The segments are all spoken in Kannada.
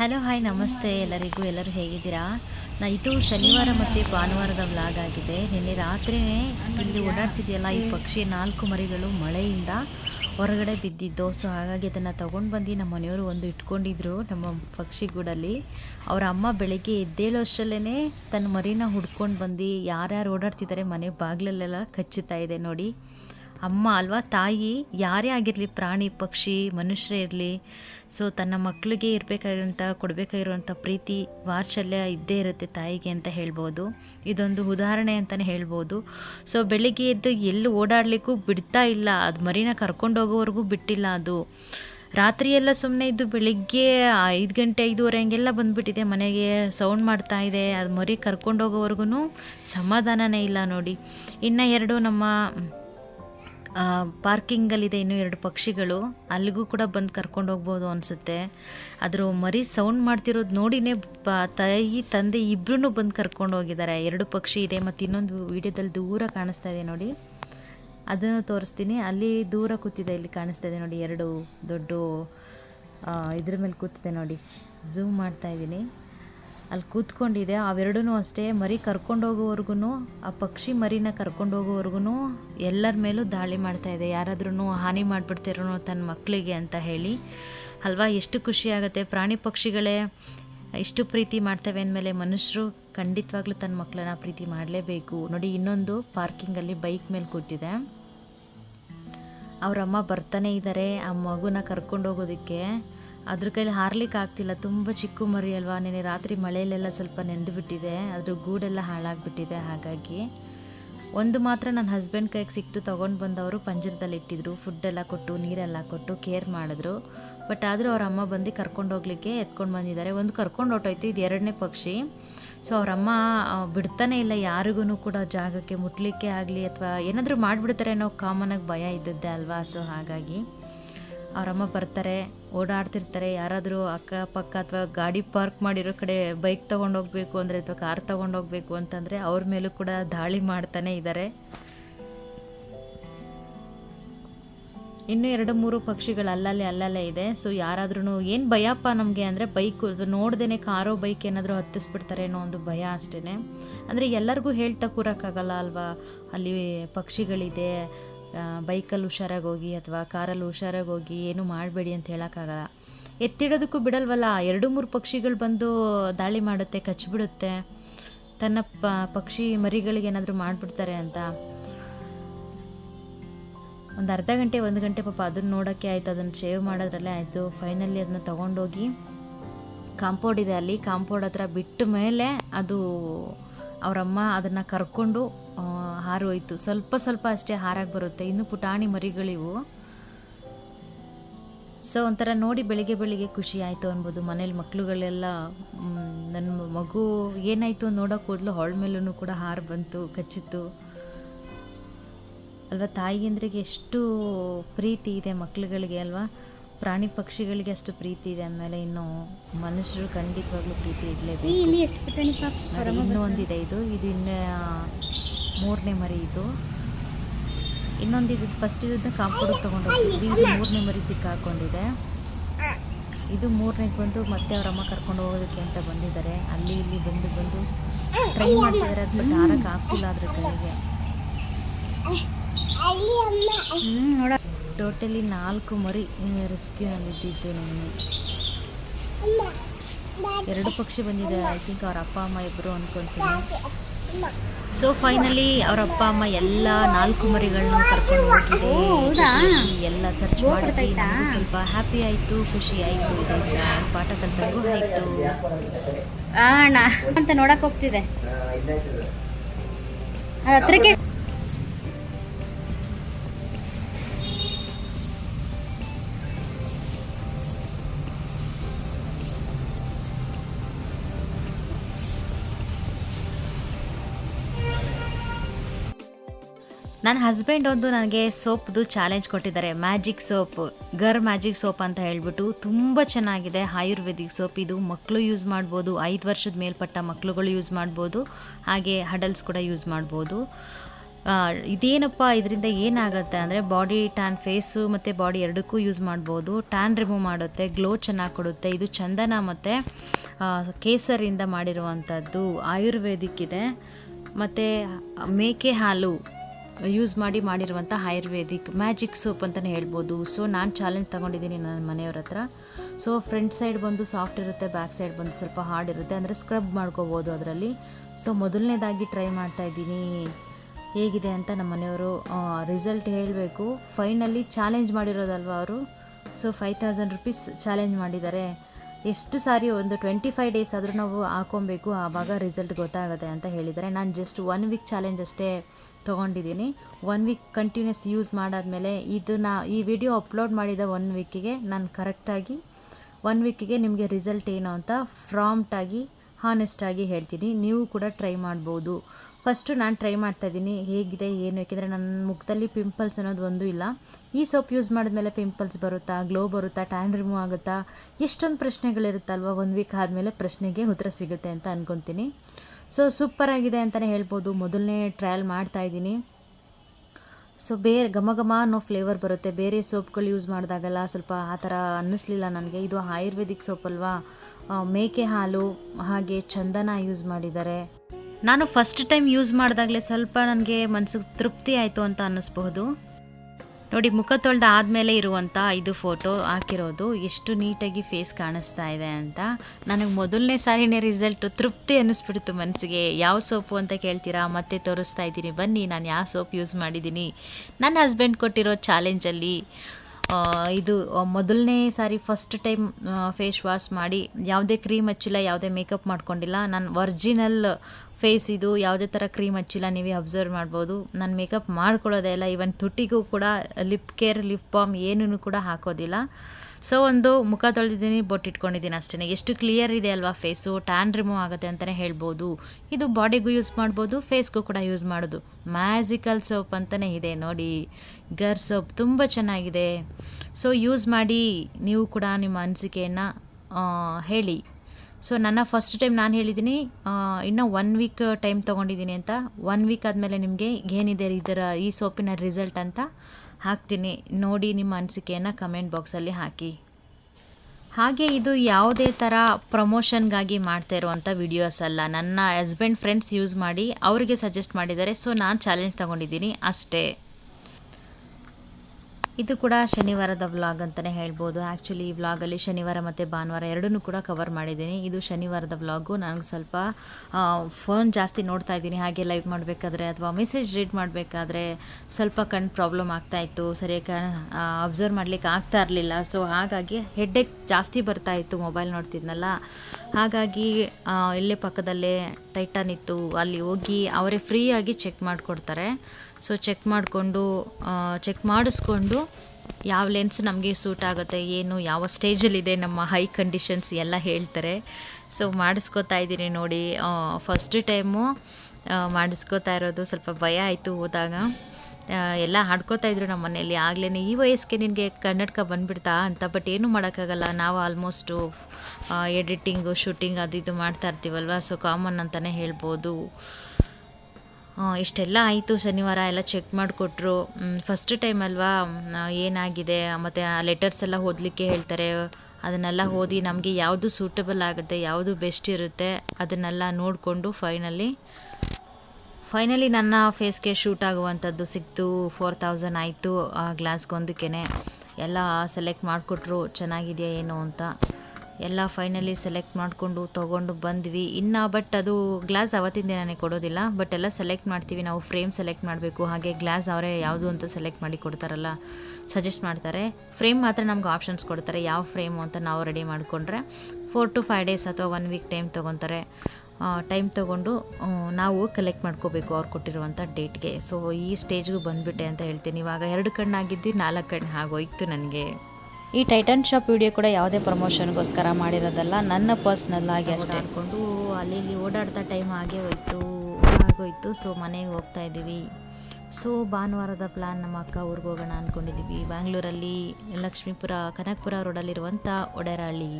ಹಲೋ ಹಾಯ್ ನಮಸ್ತೆ ಎಲ್ಲರಿಗೂ, ಎಲ್ಲರೂ ಹೇಗಿದ್ದೀರಾ? ನಾ ಇದು ಶನಿವಾರ ಮತ್ತು ಭಾನುವಾರದ ವ್ಲಾಗ್ ಆಗಿದೆ. ನಿನ್ನೆ ರಾತ್ರಿಯೇ ಇಲ್ಲಿ ಓಡಾಡ್ತಿದೆಯಲ್ಲ, ಈ ಪಕ್ಷಿ ನಾಲ್ಕು ಮರಿಗಳು ಮಳೆಯಿಂದ ಹೊರಗಡೆ ಬಿದ್ದಿದ್ದು. ಸೊ ಹಾಗಾಗಿ ಅದನ್ನು ತೊಗೊಂಡು ಬಂದು ನಮ್ಮ ಮನೆಯವರು ಒಂದು ಇಟ್ಕೊಂಡಿದ್ರು, ನಮ್ಮ ಪಕ್ಷಿ ಗೂಡಲ್ಲಿ. ಅವರ ಅಮ್ಮ ಬೆಳಗ್ಗೆ ಎದ್ದೇಳೋ ಅಷ್ಟರಲ್ಲೇ ತನ್ನ ಮರಿನ ಹುಡ್ಕೊಂಡು ಬಂದು ಯಾರ್ಯಾರು ಓಡಾಡ್ತಿದ್ದಾರೆ ಮನೆ ಬಾಗಿಲಲ್ಲೆಲ್ಲ ಕಚ್ಚುತ್ತಾ ಇದೆ ನೋಡಿ. ಅಮ್ಮ ಅಲ್ವಾ, ತಾಯಿ, ಯಾರೇ ಆಗಿರಲಿ, ಪ್ರಾಣಿ, ಪಕ್ಷಿ, ಮನುಷ್ಯರೇ ಇರಲಿ, ಸೊ ತನ್ನ ಮಕ್ಕಳಿಗೆ ಇರಬೇಕಾಗಿರೋಂಥ ಕೊಡಬೇಕಾಗಿರುವಂಥ ಪ್ರೀತಿ, ವಾತ್ಸಲ್ಯ ಇದ್ದೇ ಇರುತ್ತೆ ತಾಯಿಗೆ ಅಂತ ಹೇಳ್ಬೋದು. ಇದೊಂದು ಉದಾಹರಣೆ ಅಂತಲೇ ಹೇಳ್ಬೋದು. ಸೊ ಬೆಳಿಗ್ಗೆ ಎದ್ದು ಎಲ್ಲಿ ಓಡಾಡಲಿಕ್ಕೂ ಬಿಡ್ತಾ ಇಲ್ಲ, ಅದು ಮರಿನ ಕರ್ಕೊಂಡು ಹೋಗೋವರೆಗೂ ಬಿಟ್ಟಿಲ್ಲ ಅದು. ರಾತ್ರಿ ಎಲ್ಲ ಸುಮ್ಮನೆ ಇದ್ದು ಬೆಳಿಗ್ಗೆ ಐದು ಗಂಟೆ ಐದೂವರೆ ಹಂಗೆಲ್ಲ ಬಂದುಬಿಟ್ಟಿದೆ, ಮನೆಗೆ ಸೌಂಡ್ ಮಾಡ್ತಾ ಇದೆ, ಅದು ಮರಿ ಕರ್ಕೊಂಡು ಹೋಗೋವರೆಗೂ ಸಮಾಧಾನನೇ ಇಲ್ಲ ನೋಡಿ. ಇನ್ನು ಎರಡು ನಮ್ಮ ಪಾರ್ಕಿಂಗಲ್ಲಿದೆ ಇನ್ನೂ ಎರಡು ಪಕ್ಷಿಗಳು. ಅಲ್ಲಿಗೂ ಕೂಡ ಬಂದು ಕರ್ಕೊಂಡು ಹೋಗ್ಬೋದು ಅನಿಸುತ್ತೆ. ಅದರ ಮರಿ ಸೌಂಡ್ ಮಾಡ್ತಿರೋದು ನೋಡಿನೇ ಪ ತಾಯಿ, ತಂದೆ ಇಬ್ಬರೂ ಬಂದು ಕರ್ಕೊಂಡು ಹೋಗಿದ್ದಾರೆ. ಎರಡು ಪಕ್ಷಿ ಇದೆ ಮತ್ತು ಇನ್ನೊಂದು ವಿಡಿಯೋದಲ್ಲಿ ದೂರ ಕಾಣಿಸ್ತಾ ಇದೆ ನೋಡಿ. ಅದನ್ನು ತೋರಿಸ್ತೀನಿ. ಅಲ್ಲಿ ದೂರ ಕೂತಿದೆ, ಇಲ್ಲಿ ಕಾಣಿಸ್ತಾ ಇದೆ ನೋಡಿ. ಎರಡು ದೊಡ್ಡ ಇದ್ರ ಮೇಲೆ ಕೂತಿದೆ ನೋಡಿ. ಝೂಮ್ ಮಾಡ್ತಾ ಇದ್ದೀನಿ. ಅಲ್ಲಿ ಕೂತ್ಕೊಂಡಿದೆ. ಅವೆರಡೂ ಅಷ್ಟೇ ಮರಿ ಕರ್ಕೊಂಡು ಹೋಗೋವರೆಗೂ ಆ ಪಕ್ಷಿ ಮರಿನ ಕರ್ಕೊಂಡು ಹೋಗೋವರೆಗೂ ಎಲ್ಲರ ಮೇಲೂ ದಾಳಿ ಮಾಡ್ತಾ ಇದೆ. ಯಾರಾದ್ರೂ ಹಾನಿ ಮಾಡಿಬಿಡ್ತಿರೋ ತನ್ನ ಮಕ್ಕಳಿಗೆ ಅಂತ ಹೇಳಿ. ಅಲ್ವಾ, ಎಷ್ಟು ಖುಷಿ ಆಗುತ್ತೆ. ಪ್ರಾಣಿ ಪಕ್ಷಿಗಳೇ ಇಷ್ಟು ಪ್ರೀತಿ ಮಾಡ್ತವೆ ಅಂದಮೇಲೆ ಮನುಷ್ಯರು ಖಂಡಿತವಾಗ್ಲೂ ತನ್ನ ಮಕ್ಕಳನ್ನ ಪ್ರೀತಿ ಮಾಡಲೇಬೇಕು. ನೋಡಿ, ಇನ್ನೊಂದು ಪಾರ್ಕಿಂಗಲ್ಲಿ ಬೈಕ್ ಮೇಲೆ ಕೂತಿದೆ. ಅವರಮ್ಮ ಬರ್ತಾನೆ ಇದ್ದಾರೆ ಆ ಮಗುನ ಕರ್ಕೊಂಡು ಹೋಗೋದಕ್ಕೆ ಅದ್ರ ಕೈಲಿ ಹಾರ್ಲಿಕ್ಕೆ ಆಗ್ತಿಲ್ಲ ತುಂಬ ಚಿಕ್ಕ ಮರಿ ಅಲ್ವಾ? ನೆನೆ ರಾತ್ರಿ ಮಳೆಯಲ್ಲೆಲ್ಲ ಸ್ವಲ್ಪ ನೆನೆದು ಬಿಟ್ಟಿದೆ. ಅದ್ರ ಗೂಡೆಲ್ಲ ಹಾಳಾಗ್ಬಿಟ್ಟಿದೆ. ಹಾಗಾಗಿ ಒಂದು ಮಾತ್ರ ನನ್ನ ಹಸ್ಬೆಂಡ್ ಕೈಗೆ ಸಿಕ್ತು. ತೊಗೊಂಡು ಬಂದವರು ಪಂಜರದಲ್ಲಿ ಇಟ್ಟಿದ್ರು. ಫುಡ್ಡೆಲ್ಲ ಕೊಟ್ಟು, ನೀರೆಲ್ಲ ಕೊಟ್ಟು ಕೇರ್ ಮಾಡಿದ್ರು. ಬಟ್ ಆದರೂ ಅವ್ರ ಅಮ್ಮ ಬಂದು ಕರ್ಕೊಂಡು ಹೋಗ್ಲಿಕ್ಕೆ ಎತ್ಕೊಂಡು ಬಂದಿದ್ದಾರೆ. ಒಂದು ಕರ್ಕೊಂಡು ಹೊಟ್ಟೋಯ್ತು ಇದು ಎರಡನೇ ಪಕ್ಷಿ. ಸೊ ಅವರಮ್ಮ ಬಿಡ್ತಾನೆ ಇಲ್ಲ. ಯಾರಿಗೂ ಕೂಡ ಜಾಗಕ್ಕೆ ಮುಟ್ಲಿಕ್ಕೆ ಆಗಲಿ ಅಥವಾ ಏನಾದರೂ ಮಾಡಿಬಿಡ್ತಾರೆ ಅನ್ನೋ ಕಾಮನಾಗಿ ಭಯ ಇದ್ದದ್ದೇ ಅಲ್ವಾ? ಸೊ ಹಾಗಾಗಿ ಅವರಮ್ಮ ಬರ್ತಾರೆ, ಓಡಾಡ್ತಿರ್ತಾರೆ. ಯಾರಾದರೂ ಅಕ್ಕಪಕ್ಕ ಅಥವಾ ಗಾಡಿ ಪಾರ್ಕ್ ಮಾಡಿರೋ ಕಡೆ ಬೈಕ್ ತೊಗೊಂಡೋಗ್ಬೇಕು ಅಂದರೆ ಅಥವಾ ಕಾರ್ ತೊಗೊಂಡೋಗ್ಬೇಕು ಅಂತಂದರೆ ಅವ್ರ ಮೇಲೂ ಕೂಡ ದಾಳಿ ಮಾಡ್ತಾನೆ ಇದ್ದಾರೆ ಇನ್ನೂ ಎರಡು ಮೂರು ಪಕ್ಷಿಗಳು ಅಲ್ಲಲ್ಲೇ ಅಲ್ಲಲ್ಲೇ ಇದೆ. ಸೊ ಯಾರಾದ್ರೂ ಏನು ಭಯಪ್ಪ ನಮಗೆ ಅಂದರೆ ಬೈಕು ನೋಡ್ದೇ ಕಾರೋ ಬೈಕ್ ಏನಾದರೂ ಹತ್ತಿಸ್ಬಿಡ್ತಾರೆ ಅನ್ನೋ ಒಂದು ಭಯ ಅಷ್ಟೇ ಅಂದರೆ ಎಲ್ಲರಿಗೂ ಹೇಳ್ತಾ ಕೂರೋಕ್ಕಾಗಲ್ಲ ಅಲ್ವಾ? ಅಲ್ಲಿ ಪಕ್ಷಿಗಳಿದೆ ಬೈಕಲ್ಲಿ ಹುಷಾರಾಗಿ ಹೋಗಿ ಅಥವಾ ಕಾರಲ್ಲಿ ಹುಷಾರಾಗಿ ಹೋಗಿ ಏನು ಮಾಡಬೇಡಿ ಅಂತ ಹೇಳೋಕ್ಕಾಗಲ್ಲ. ಎತ್ತಿಡೋದಕ್ಕೂ ಬಿಡಲ್ವಲ್ಲ, ಎರಡು ಮೂರು ಪಕ್ಷಿಗಳು ಬಂದು ದಾಳಿ ಮಾಡುತ್ತೆ, ಕಚ್ಚಿಬಿಡುತ್ತೆ. ತನ್ನ ಪ, ಪಕ್ಷಿ ಮರಿಗಳಿಗೆ ಏನಾದರೂ ಮಾಡಿಬಿಡ್ತಾರೆ ಅಂತ. ಒಂದು ಅರ್ಧ ಗಂಟೆ, ಒಂದು ಗಂಟೆ ಪಾಪ ಅದನ್ನು ನೋಡೋಕ್ಕೆ ಆಯಿತು, ಅದನ್ನು ಸೇವ್ ಮಾಡೋದ್ರಲ್ಲೇ ಆಯಿತು. ಫೈನಲಿ ಅದನ್ನ ತೊಗೊಂಡೋಗಿ ಕಾಂಪೌಂಡ್ ಇದೆ ಅಲ್ಲಿ, ಕಾಂಪೌಂಡ್ ಹತ್ರ ಬಿಟ್ಟ ಮೇಲೆ ಅದು ಅವರಮ್ಮ ಅದನ್ನು ಕರ್ಕೊಂಡು ಹಾರೋಯ್ತು ಸ್ವಲ್ಪ ಸ್ವಲ್ಪ ಅಷ್ಟೇ ಹಾರಾಗಿ ಬರುತ್ತೆ. ಇನ್ನು ಪುಟಾಣಿ ಮರಿಗಳಿವು. ಸೊ ಒಂಥರ ನೋಡಿ ಬೆಳಿಗ್ಗೆ ಬೆಳಿಗ್ಗೆ ಖುಷಿ ಆಯಿತು ಅನ್ಬೋದು. ಮನೇಲಿ ಮಕ್ಕಳುಗಳೆಲ್ಲ ನನ್ನ ಮಗು ಏನಾಯಿತು ನೋಡೋಕೆ ಕೂದಲು ಅವಳ ಮೇಲೂ ಕೂಡ ಹಾರು ಬಂತು ಕಚ್ಚಿತ್ತು. ಅಲ್ವಾ ತಾಯಿಯಂದ್ರಿಗೆ ಎಷ್ಟು ಪ್ರೀತಿ ಇದೆ ಮಕ್ಕಳುಗಳಿಗೆ ಅಲ್ವಾ? ಪ್ರಾಣಿ ಪಕ್ಷಿಗಳಿಗೆ ಅಷ್ಟು ಪ್ರೀತಿ ಇದೆ ಅಂದಮೇಲೆ ಇನ್ನು ಮನುಷ್ಯರು ಖಂಡಿತವಾಗ್ಲೂ ಪ್ರೀತಿ ಇಡಲೇಬೇಕು. ಇಲ್ಲಿ ಎಷ್ಟು ಪುಟಾಣಿ ಪಾಪ ನೋಡಿ ಇನ್ನೂ ಒಂದಿದೆ ಇದು. ಇದು ಇನ್ನು ಮೂರನೇ ಮರಿ ಇದು. ಇನ್ನೊಂದು ಇದು ಫಸ್ಟ್ ಇದನ್ನ ಕಾಂಪೌಂಡ್ ತೊಗೊಂಡೋಗ್ತೀವಿ. ಇದು ಮೂರನೇ ಮರಿ ಸಿಕ್ಕಾಕೊಂಡಿದೆ. ಇದು ಮೂರನೇ ಬಂದು ಮತ್ತೆ ಅವ್ರ ಅಮ್ಮ ಕರ್ಕೊಂಡು ಹೋಗೋದಕ್ಕೆ ಅಂತ ಬಂದಿದ್ದಾರೆ. ಅಲ್ಲಿ ಇಲ್ಲಿ ಬಂದು ಬಂದು ಟ್ರೈ ಮಾಡ್ತಿದ್ದಾರೆ ಬಟ್ ಆರಕ್ಕೆ ಆಗ್ತಿಲ್ಲ ಅದ್ರ ಕೈಗೆ. ನೋಡ. ಟೋಟಲಿ ನಾಲ್ಕು ಮರಿ ರೆಸ್ಕ್ಯೂನಲ್ಲಿ ಇದ್ದಿದ್ದು ನಾನು ಎರಡು ಪಕ್ಷಿ ಬಂದಿದೆ. ಐ ಥಿಂಕ್ ಅವ್ರ ಅಪ್ಪ, ಅಮ್ಮ ಇಬ್ಬರು ಅನ್ಕೊಂತೀನಿ. ಸೊ ಫೈನಲಿ ಅವ್ರ ಅಪ್ಪ ಅಮ್ಮ ಎಲ್ಲ ನಾಲ್ಕು ಮರಿಗಳನ್ನ ಕರ್ಕೊಂಡು ಹೋಗಿದೆ. ಜೊತೆಲಿ ಎಲ್ಲ ಸರ್ಚ್ ಮಾಡಿ ಸ್ವಲ್ಪ ಹ್ಯಾಪಿ ಆಯ್ತು ಖುಷಿ ಆಯ್ತು. ಇದರಿಂದ ಪಾಠ ಕಲ್ತಂಗೂ ಆಯ್ತು. ಆ, ಅಣ್ಣ ಅಂತ ನೋಡಕ್ ಹೋಗ್ತಿದೆ. ಹತ್ರಕ್ಕೆ ನನ್ನ ಹಸ್ಬೆಂಡ್ ಒಂದು ನನಗೆ ಸೋಪ್ದು ಚಾಲೆಂಜ್ ಕೊಟ್ಟಿದ್ದಾರೆ. ಮ್ಯಾಜಿಕ್ ಸೋಪ್ ಗರ್ ಮ್ಯಾಜಿಕ್ ಸೋಪ್ ಅಂತ ಹೇಳ್ಬಿಟ್ಟು ತುಂಬ ಚೆನ್ನಾಗಿದೆ. ಆಯುರ್ವೇದಿಕ್ ಸೋಪ್ ಇದು ಮಕ್ಕಳು ಯೂಸ್ ಮಾಡ್ಬೋದು. ಐದು ವರ್ಷದ ಮೇಲ್ಪಟ್ಟ ಮಕ್ಕಳುಗಳು ಯೂಸ್ ಮಾಡ್ಬೋದು. ಹಾಗೆ ಹಡಲ್ಸ್ ಕೂಡ ಯೂಸ್ ಮಾಡ್ಬೋದು. ಇದೇನಪ್ಪ, ಇದರಿಂದ ಏನಾಗುತ್ತೆ ಅಂದರೆ ಬಾಡಿ ಟ್ಯಾನ್ ಫೇಸು ಮತ್ತು ಬಾಡಿ ಎರಡಕ್ಕೂ ಯೂಸ್ ಮಾಡ್ಬೋದು. ಟ್ಯಾನ್ ರಿಮೂವ್ ಮಾಡುತ್ತೆ ಗ್ಲೋ ಚೆನ್ನಾಗಿ ಕೊಡುತ್ತೆ. ಇದು ಚಂದನ ಮತ್ತು ಕೇಸರಿಂದ ಮಾಡಿರುವಂಥದ್ದು ಆಯುರ್ವೇದಿಕ್ ಇದೆ. ಮತ್ತು, ಮೇಕೆ ಹಾಲು. ಯೂಸ್ ಮಾಡಿ ಮಾಡಿರುವಂಥ ಆಯುರ್ವೇದಿಕ್ ಮ್ಯಾಜಿಕ್ ಸೋಪ್ ಅಂತಲೇ ಹೇಳ್ಬೋದು. ಸೊ ನಾನು ಚಾಲೆಂಜ್ ತೊಗೊಂಡಿದ್ದೀನಿ ನನ್ನ ಮನೆಯವ್ರ ಹತ್ರ. ಸೊ ಫ್ರಂಟ್ ಸೈಡ್ ಬಂದು ಸಾಫ್ಟ್ ಇರುತ್ತೆ ಬ್ಯಾಕ್ ಸೈಡ್ ಬಂದು ಸ್ವಲ್ಪ ಹಾರ್ಡ್ ಇರುತ್ತೆ. ಅಂದರೆ ಸ್ಕ್ರಬ್ ಮಾಡ್ಕೋಬೋದು ಅದರಲ್ಲಿ. ಸೊ ಮೊದಲನೇದಾಗಿ ಟ್ರೈ ಮಾಡ್ತಾ ಇದ್ದೀನಿ. ಹೇಗಿದೆ ಅಂತ ನಮ್ಮ ಮನೆಯವರು ರಿಸಲ್ಟ್ ಹೇಳಬೇಕು. ಫೈನಲಿ ಚಾಲೆಂಜ್ ಮಾಡಿರೋದಲ್ವ ಅವರು? So five thousand rupees challenge ಮಾಡಿದ್ದಾರೆ. ಎಷ್ಟು ಸಾರಿ ಒಂದು ಟ್ವೆಂಟಿ ಫೈವ್ ಡೇಸ್ ಆದರೂ ನಾವು ಹಾಕೊಬೇಕು. ಆವಾಗ ರಿಸಲ್ಟ್ ಗೊತ್ತಾಗುತ್ತೆ ಅಂತ ಹೇಳಿದ್ದಾರೆ. ನಾನು ಜಸ್ಟ್ ಒನ್ ವೀಕ್ ಚಾಲೆಂಜ್ ಅಷ್ಟೇ ತೊಗೊಂಡಿದ್ದೀನಿ. ಒನ್ ವೀಕ್ ಕಂಟಿನ್ಯೂಸ್ ಯೂಸ್ ಮಾಡಾದಮೇಲೆ ಇದನ್ನು ಈ ವಿಡಿಯೋ ಅಪ್ಲೋಡ್ ಮಾಡಿದ ಒನ್ ವೀಕಿಗೆ ನಾನು ಕರೆಕ್ಟಾಗಿ ಒನ್ ವೀಕಿಗೆ ನಿಮಗೆ ರಿಸಲ್ಟ್ ಏನು ಅಂತ ಫ್ರಾಮ್ಟಾಗಿ ಹಾನೆಸ್ಟಾಗಿ ಹೇಳ್ತೀನಿ. ನೀವು ಕೂಡ ಟ್ರೈ ಮಾಡ್ಬೋದು. ಫಸ್ಟು ನಾನು ಟ್ರೈ ಮಾಡ್ತಾ ಇದ್ದೀನಿ. ಹೇಗಿದೆ, ಏನು? ಯಾಕೆಂದರೆ ನನ್ನ ಮುಖದಲ್ಲಿ ಪಿಂಪಲ್ಸ್ ಅನ್ನೋದು ಒಂದು ಇಲ್ಲ. ಈ ಸೋಪ್ ಯೂಸ್ ಮಾಡಿದ್ಮೇಲೆ ಪಿಂಪಲ್ಸ್ ಬರುತ್ತಾ ಗ್ಲೋ ಬರುತ್ತಾ ಟ್ಯಾನ್ ರಿಮೂವ್ ಆಗುತ್ತಾ? ಎಷ್ಟೊಂದು ಪ್ರಶ್ನೆಗಳಿರುತ್ತಲ್ವ? ಒಂದು ವೀಕ್ ಆದಮೇಲೆ ಪ್ರಶ್ನೆಗೆ ಉತ್ತರ ಸಿಗುತ್ತೆ ಅಂತ ಅಂದ್ಕೊತೀನಿ ಸೊ ಸೂಪರಾಗಿದೆ ಅಂತಲೇ ಹೇಳ್ಬೋದು. ಮೊದಲನೇ ಟ್ರಯಲ್ ಮಾಡ್ತಾ ಇದ್ದೀನಿ. ಸೊ ಬೇರೆ ಘಮ ಘಮ ಅನ್ನೋ ಫ್ಲೇವರ್ ಬರುತ್ತೆ. ಬೇರೆ ಸೋಪ್ಗಳು ಯೂಸ್ ಮಾಡಿದಾಗೆಲ್ಲ ಸ್ವಲ್ಪ ಆ ಥರ ಅನ್ನಿಸ್ಲಿಲ್ಲ ನನಗೆ. ಇದು ಆಯುರ್ವೇದಿಕ್ ಸೋಪ್ ಅಲ್ವಾ? ಮೇಕೆ ಹಾಲು, ಹಾಗೆ ಚಂದನ ಯೂಸ್ ಮಾಡಿದ್ದಾರೆ. ನಾನು ಫಸ್ಟ್ ಟೈಮ್ ಯೂಸ್ ಮಾಡಿದಾಗಲೇ ಸ್ವಲ್ಪ ನನಗೆ ಮನಸ್ಸಿಗೆ ತೃಪ್ತಿ ಆಯಿತು ಅಂತ ಅನ್ನಿಸ್ಬಹುದು. ನೋಡಿ, ಮುಖ ತೊಳೆದ ಆದಮೇಲೆ ಇರುವಂಥ ಇದು ಫೋಟೋ ಹಾಕಿರೋದು ಎಷ್ಟು ನೀಟಾಗಿ ಫೇಸ್ ಕಾಣಿಸ್ತಾ ಇದೆ ಅಂತ. ನನಗೆ ಮೊದಲನೇ ಸಾರಿನೇ ರಿಸಲ್ಟ್ ತೃಪ್ತಿ ಅನ್ನಿಸ್ಬಿಡ್ತು ಮನಸ್ಸಿಗೆ ಯಾವ ಸೋಪು ಅಂತ ಕೇಳ್ತೀರಾ? ಮತ್ತೆ ತೋರಿಸ್ತಾ ಇದ್ದೀನಿ. ಬನ್ನಿ, ನಾನು ಯಾವ ಸೋಪ್ ಯೂಸ್ ಮಾಡಿದ್ದೀನಿ? ನನ್ನ ಹಸ್ಬೆಂಡ್ ಕೊಟ್ಟಿರೋ ಚಾಲೆಂಜಲ್ಲಿ ಇದು ಮೊದಲನೇ ಸಾರಿ ಫಸ್ಟ್ ಟೈಮ್ ಫೇಸ್ ವಾಶ್ ಮಾಡಿ ಯಾವುದೇ ಕ್ರೀಮ್ ಹಚ್ಚಿಲ್ಲ, ಯಾವುದೇ ಮೇಕಪ್ ಮಾಡ್ಕೊಂಡಿಲ್ಲ. ನಾನು ಒರ್ಜಿನಲ್ ಫೇಸ್ ಇದು, ಯಾವುದೇ ಥರ ಕ್ರೀಮ್ ಹಚ್ಚಿಲ್ಲ, ನೀವೇ ಅಬ್ಸರ್ವ್ ಮಾಡ್ಬೋದು. ನಾನು ಮೇಕಪ್ ಮಾಡ್ಕೊಳ್ಳೋದೇ ಇಲ್ಲ ಇವನ್ ತುಟಿಗೂ ಕೂಡ ಲಿಪ್ ಕೇರ್ ಲಿಪ್ ಬಾಮ್ ಏನೂ ಕೂಡ ಹಾಕೋದಿಲ್ಲ. ಸೊ ಒಂದು ಮುಖ ತೊಳೆದಿದ್ದೀನಿ ಬೊಟ್ಟಿಟ್ಕೊಂಡಿದ್ದೀನಿ ಅಷ್ಟೇ ಎಷ್ಟು ಕ್ಲಿಯರ್ ಇದೆ ಅಲ್ವಾ ಫೇಸು ಟ್ಯಾನ್ ರಿಮೂವ್ ಆಗುತ್ತೆ ಅಂತಲೇ ಹೇಳ್ಬೋದು. ಇದು ಬಾಡಿಗೂ ಯೂಸ್ ಮಾಡ್ಬೋದು ಫೇಸ್ಗೂ ಕೂಡ ಯೂಸ್ ಮಾಡೋದು. ಮ್ಯಾಜಿಕಲ್ ಸೋಪ್ ಅಂತಲೇ ಇದೆ ನೋಡಿ. ಗರ್ ಸೋಪ್ ತುಂಬ ಚೆನ್ನಾಗಿದೆ. ಸೊ ಯೂಸ್ ಮಾಡಿ ನೀವು ಕೂಡ ನಿಮ್ಮ ಅನಿಸಿಕೆಯನ್ನು ಹೇಳಿ. ಸೊ ನನ್ನ ಫಸ್ಟ್ ಟೈಮ್ ನಾನು ಹೇಳಿದ್ದೀನಿ ಇನ್ನೂ ಒನ್ ವೀಕ್ ಟೈಮ್ ತೊಗೊಂಡಿದ್ದೀನಿ ಅಂತ. ಒನ್ ವೀಕ್ ಆದಮೇಲೆ ನಿಮಗೆ ಏನಿದೆ ಇದರ ಈ ಸೋಪಿನ ರಿಸಲ್ಟ್ ಅಂತ. ಹಾಕ್ತೀನಿ. ನೋಡಿ ನಿಮ್ಮ ಅನಿಸಿಕೆಯನ್ನು ಕಮೆಂಟ್ ಬಾಕ್ಸಲ್ಲಿ ಹಾಕಿ. ಹಾಗೆ ಇದು ಯಾವುದೇ ಥರ ಪ್ರಮೋಷನ್ಗಾಗಿ ಮಾಡ್ತಾ ಇರುವಂಥ ವಿಡಿಯೋಸ್ ಅಲ್ಲ. ನನ್ನ ಹಸ್ಬೆಂಡ್ ಫ್ರೆಂಡ್ಸ್ ಯೂಸ್ ಮಾಡಿ ಅವರಿಗೆ ಸಜೆಸ್ಟ್ ಮಾಡಿದ್ದಾರೆ. ಸೊ ನಾನು ಚಾಲೆಂಜ್ ತೊಗೊಂಡಿದ್ದೀನಿ. ಅಷ್ಟೇ. ಇದು ಕೂಡ ಶನಿವಾರದ ವ್ಲಾಗ್ ಅಂತಲೇ ಹೇಳ್ಬೋದು. ಆ್ಯಕ್ಚುಲಿ ಈ ವ್ಲಾಗಲ್ಲಿ ಶನಿವಾರ ಮತ್ತು ಭಾನುವಾರ ಎರಡನ್ನೂ ಕೂಡ ಕವರ್ ಮಾಡಿದ್ದೀನಿ. ಇದು ಶನಿವಾರದ ವ್ಲಾಗು. ನನಗೆ ಸ್ವಲ್ಪ ಫೋನ್ ಜಾಸ್ತಿ ನೋಡ್ತಾ ಇದ್ದೀನಿ. ಹಾಗೆ ಲೈವ್ ಮಾಡಬೇಕಾದ್ರೆ ಅಥವಾ ಮೆಸೇಜ್ ರೀಡ್ ಮಾಡಬೇಕಾದ್ರೆ ಸ್ವಲ್ಪ ಕಣ್ಣು ಪ್ರಾಬ್ಲಮ್ ಆಗ್ತಾಯಿತ್ತು ಸರಿಯಾಗಿ ಅಬ್ಸರ್ವ್ ಮಾಡ್ಲಿಕ್ಕೆ ಆಗ್ತಾ ಇರಲಿಲ್ಲ. ಸೊ ಹಾಗಾಗಿ ಹೆಡ್ಡೇಕ್ ಜಾಸ್ತಿ ಬರ್ತಾ ಇತ್ತು ಮೊಬೈಲ್ ನೋಡ್ತಿದ್ನಲ್ಲ. ಹಾಗಾಗಿ ಇಲ್ಲೇ ಪಕ್ಕದಲ್ಲೇ ಟೈಟನ್ ಇತ್ತು. ಅಲ್ಲಿ ಹೋಗಿ ಅವರೇ ಫ್ರೀಯಾಗಿ ಚೆಕ್ ಮಾಡಿಕೊಡ್ತಾರೆ. ಸೊ ಚೆಕ್ ಮಾಡಿಕೊಂಡು ಚೆಕ್ ಮಾಡಿಸ್ಕೊಂಡು ಯಾವ ಲೆನ್ಸ್ ನಮಗೆ ಸೂಟ್ ಆಗುತ್ತೆ, ಏನು, ಯಾವ ಸ್ಟೇಜಲ್ಲಿದೆ ನಮ್ಮ ಹೈ ಕಂಡೀಷನ್ಸ್ ಎಲ್ಲ ಹೇಳ್ತಾರೆ. ಸೊ ಮಾಡಿಸ್ಕೊತಾ ಇದ್ದೀನಿ ನೋಡಿ. ಫಸ್ಟ್ ಟೈಮು ಮಾಡಿಸ್ಕೋತಾ ಇರೋದು ಸ್ವಲ್ಪ ಭಯ ಆಯಿತು ಹೋದಾಗ. ಎಲ್ಲ ಹಾಡ್ಕೋತಾ ಇದ್ರು ನಮ್ಮ ಮನೆಯಲ್ಲಿ. ಆಗಲೇ ಈ ವಯಸ್ಸಿಗೆ ನಿನಗೆ ಕನ್ನಡಕ ಬಂದುಬಿಡ್ತಾ ಅಂತ ಬಟ್ ಏನೂ ಮಾಡೋಕ್ಕಾಗಲ್ಲ. ನಾವು ಆಲ್ಮೋಸ್ಟು ಎಡಿಟಿಂಗು ಶೂಟಿಂಗ್ ಅದು ಇದು ಮಾಡ್ತಾ ಇರ್ತೀವಲ್ವ? ಸೊ ಕಾಮನ್ ಅಂತಲೇ ಹೇಳ್ಬೋದು. ಇಷ್ಟೆಲ್ಲ ಆಯಿತು ಶನಿವಾರ, ಎಲ್ಲ ಚೆಕ್ ಮಾಡಿಕೊಟ್ರು. ಫಸ್ಟ್ ಟೈಮ್ ಅಲ್ವಾ? ಏನಾಗಿದೆ? ಮತ್ತು ಆ ಲೆಟರ್ಸ್ ಎಲ್ಲ ಓದಲಿಕ್ಕೆ ಹೇಳ್ತಾರೆ. ಅದನ್ನೆಲ್ಲ ಓದಿ ನಮಗೆ ಯಾವುದು ಸೂಟಬಲ್ ಆಗುತ್ತೆ, ಯಾವುದು ಬೆಸ್ಟ್ ಇರುತ್ತೆ, ಅದನ್ನೆಲ್ಲ ನೋಡಿಕೊಂಡು ಫೈನಲಿ ಫೈನಲಿ ನನ್ನ ಫೇಸ್ಗೆ ಶೂಟ್ ಆಗುವಂಥದ್ದು ಸಿಕ್ತು. ಫೋರ್ ತೌಸಂಡ್ ಆಯಿತು ಆ ಗ್ಲಾಸ್ಗೊಂದಕ್ಕೇ ಎಲ್ಲ ಸೆಲೆಕ್ಟ್ ಮಾಡಿಕೊಟ್ರು. ಚೆನ್ನಾಗಿದೆಯಾ, ಏನು ಅಂತ. ಎಲ್ಲ ಫೈನಲಿ ಸೆಲೆಕ್ಟ್ ಮಾಡಿಕೊಂಡು ತೊಗೊಂಡು ಬಂದ್ವಿ. ಇನ್ನು ಬಟ್ ಅದು ಗ್ಲಾಸ್ ಅವತ್ತಿನ ದಿನನೇ ಕೊಡೋದಿಲ್ಲ. ಬಟ್ ಎಲ್ಲ ಸೆಲೆಕ್ಟ್ ಮಾಡ್ತೀವಿ. ನಾವು ಫ್ರೇಮ್ ಸೆಲೆಕ್ಟ್ ಮಾಡಬೇಕು. ಹಾಗೆ ಗ್ಲಾಸ್ ಅವರೇ ಯಾವುದು ಅಂತ ಸೆಲೆಕ್ಟ್ ಮಾಡಿ ಕೊಡ್ತಾರಲ್ಲ ಸಜೆಸ್ಟ್ ಮಾಡ್ತಾರೆ. ಫ್ರೇಮ್ ಮಾತ್ರ ನಮ್ಗೆ ಆಪ್ಷನ್ಸ್ ಕೊಡ್ತಾರೆ. ಯಾವ ಫ್ರೇಮು ಅಂತ ನಾವು ರೆಡಿ ಮಾಡಿಕೊಂಡ್ರೆ ಫೋರ್ ಟು ಫೈವ್ ಡೇಸ್ ಅಥವಾ ಒನ್ ವೀಕ್ ಟೈಮ್ ತೊಗೊತಾರೆ. ಟೈಮ್ ತೊಗೊಂಡು ನಾವು ಕಲೆಕ್ಟ್ ಮಾಡ್ಕೋಬೇಕು ಅವ್ರು ಕೊಟ್ಟಿರುವಂಥ ಡೇಟ್ಗೆ ಸೊ ಈ ಸ್ಟೇಜ್ಗೂ ಬಂದುಬಿಟ್ಟೆ ಅಂತ ಹೇಳ್ತೀನಿ. ಇವಾಗ ಎರಡು ಕಣ್ಣಾಗಿದ್ದು ನಾಲ್ಕು ಕಣ್ಣು ಹಾಗೋಯ್ತು ನನಗೆ. ಈ ಟೈಟನ್ ಶಾಪ್ ವಿಡಿಯೋ ಕೂಡ ಯಾವುದೇ ಪ್ರಮೋಷನ್ಗೋಸ್ಕರ ಮಾಡಿರೋದಲ್ಲ, ನನ್ನ ಪರ್ಸ್ನಲ್ ಆಗಿ ಅಷ್ಟೇ. ಅನ್ಕೊಂಡು ಅಲ್ಲಿ ಇಲ್ಲಿ ಓಡಾಡ್ತಾ ಟೈಮ್ ಆಗೇ ಹೋಯ್ತು, ಆಗೋಯ್ತು. ಸೊ ಮನೆಗೆ ಹೋಗ್ತಾ ಇದ್ದೀವಿ. ಸೊ ಭಾನುವಾರದ ಪ್ಲ್ಯಾನ್ ನಮ್ಮ ಅಕ್ಕ ಊರಿಗೆ ಹೋಗೋಣ ಅಂದ್ಕೊಂಡಿದ್ದೀವಿ ಬ್ಯಾಂಗ್ಳೂರಲ್ಲಿ ಲಕ್ಷ್ಮೀಪುರ, ಕನಕಪುರ ರೋಡಲ್ಲಿರುವಂಥ ಒಡೆರಹಳ್ಳಿ